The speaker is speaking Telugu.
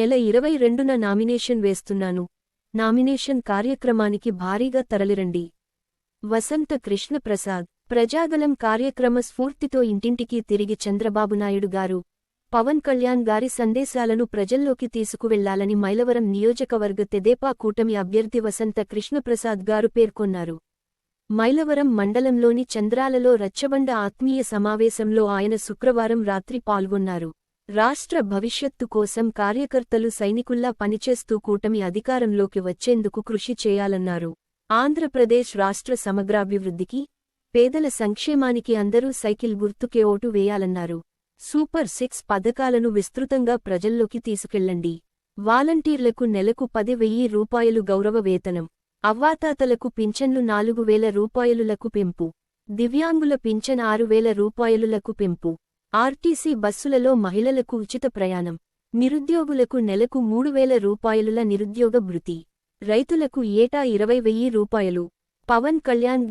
నెల ఇరవై రెండున నామినేషన్ వేస్తున్నాను. నామినేషన్ కార్యక్రమానికి భారీగా తరలిరండి. వసంత కృష్ణప్రసాద్ ప్రజాగలం కార్యక్రమ స్ఫూర్తితో ఇంటింటికి తిరిగి చంద్రబాబునాయుడు గారు పవన్ కళ్యాణ్ గారి సందేశాలను ప్రజల్లోకి తీసుకువెళ్ళాలని మైలవరం నియోజకవర్గ తెదేపా కూటమి అభ్యర్థి వసంత కృష్ణప్రసాద్ గారు పేర్కొన్నారు. మైలవరం మండలంలోని చంద్రాలలో రచ్చబండ ఆత్మీయ సమావేశంలో ఆయన శుక్రవారం రాత్రి పాల్గొన్నారు. రాష్ట్ర భవిష్యత్తు కోసం కార్యకర్తలు సైనికుల్లా పనిచేస్తూ కూటమి అధికారంలోకి వచ్చేందుకు కృషి చేయాలన్నారు. ఆంధ్రప్రదేశ్ రాష్ట్ర సమగ్రాభివృద్ధికి పేదల సంక్షేమానికి అందరూ సైకిల్ గుర్తుకే ఓటు వేయాలన్నారు. సూపర్ సిక్స్ పథకాలను విస్తృతంగా ప్రజల్లోకి తీసుకెళ్ళండి వాలంటీర్లకు నెలకు పది వెయ్యి రూపాయలు గౌరవ వేతనం. అవ్వాతాతలకు పింఛన్లు నాలుగు వేల రూపాయలులకు పెంపు. దివ్యాంగుల పింఛన్ ఆరు వేల రూపాయలులకు పెంపు. ఆర్టీసీ బస్సులలో మహిళలకు ఉచిత ప్రయాణం నిరుద్యోగులకు నెలకు మూడు వేల రూపాయలుల నిరుద్యోగ భృతి రైతులకు ఏటా ఇరవై వెయ్యి రూపాయలు పవన్ కళ్యాణ్